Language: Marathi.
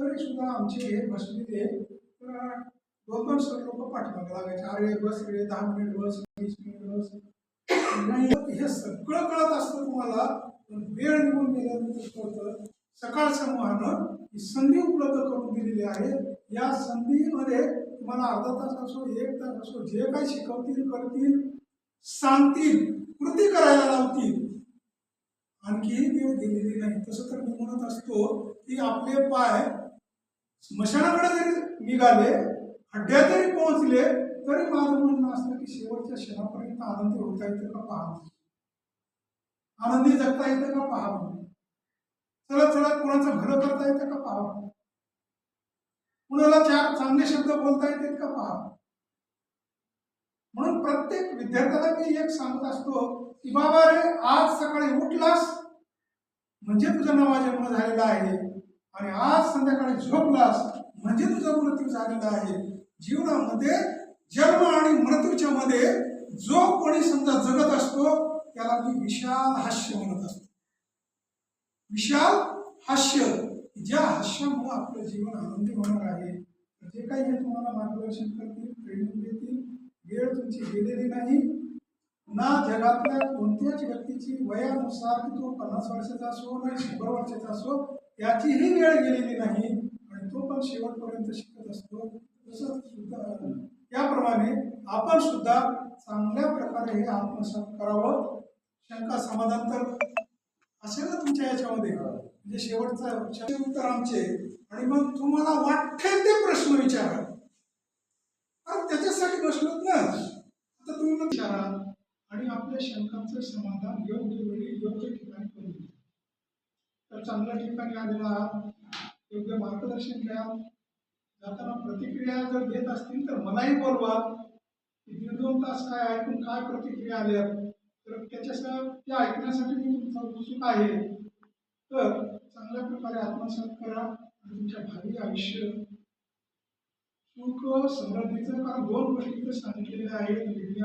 तरी सुद्धा आमचे हे बसलेले तर दोन दोन सर लोक पाठवावे लागायचे. अरे बस रे दहा मिनिट बस वीस मिनिट बस. नाही हे सगळं कळत असतं तुम्हाला पण वेळ निघून गेल्यानंतर कळतं सकाळ समूहानं ही संधी उपलब्ध करून दिलेली आहे. या संधीमध्ये तुम्हाला अर्धा तास असो एक तास असो जे काही शिकवतील करतील सांगतील कृती करायला लावतील आणखी वेळ दिलेली नाही. तसं तर मी म्हणत असतो की आपले पाय स्मशानाकडे जरी निघाले खड्ड्यात जरी पोहोचले तरी माझं म्हणणं असतं की शेवटच्या क्षणापर्यंत आनंदी होता येतं का पहा आनंदी जगता येतं का पहा चलत चलत कोणाचं भलं करता येतं का पहा कुणाला चार चांगले शब्द बोलता येतात का पहा? म्हणून प्रत्येक विद्यार्थ्याला मी एक सांगत असतो की बाबा रे आज सकाळी उठलास? म्हणजे तुझा नवा जन्म झालेला आहे. आणि आज संध्याकाळी झोपलास? म्हणजे तुझा मृत्यू झालेला आहे. जीवनामध्ये जन्म आणि मृत्यूच्या मध्ये जो कोणी समजा जगत असतो त्याला मी विशाल हास्य म्हणत असतो. विशाल हास्य. ज्या हास्यामुळे आपलं जीवन आनंदी होणार आहे. जे काही हे तुम्हाला मार्गदर्शन करतील व्यक्तीची गेलेली नाही. ना जगातल्या कोणत्याच व्यक्तीची वयानुसार की तो पन्नास वर्षाचा असो नाही शंभर वर्षाचा असो याचीही वेळ गेलेली नाही. आणि तो पण शेवटपर्यंत शिकत असतो. तसंच सुद्धा त्याप्रमाणे आपण सुद्धा चांगल्या प्रकारे हे आत्मसात करावं. शंका समाधान तर असेल ना तुमच्या याच्यामध्ये. म्हणजे शेवटचं उत्तर आमचे. आणि मग तुम्हाला वाटेल ते प्रश्न विचारा. अरे त्याच्यासाठी प्रश्न ना. आपल्या शंकांचं समाधान योग्य वेळी योग्य ठिकाणी करून तर चांगल्या ठिकाणी आलेला आहात योग्य मार्गदर्शन घ्या. जाताना प्रतिक्रिया जर देत असतील तर मलाही बोलवा. की दीड दोन तास काय ऐकून काय प्रतिक्रिया आल्या तर त्याच्यासह त्या ऐकण्यासाठी मी तुमचा उत्सुक आहे. तर चांगल्या प्रकारे आत्मसात करा आणि तुमच्या भावी आयुष्य सुख समृद्धीचं कारण दोन गोष्टी सांगितलेल्या आहेत. विज्ञान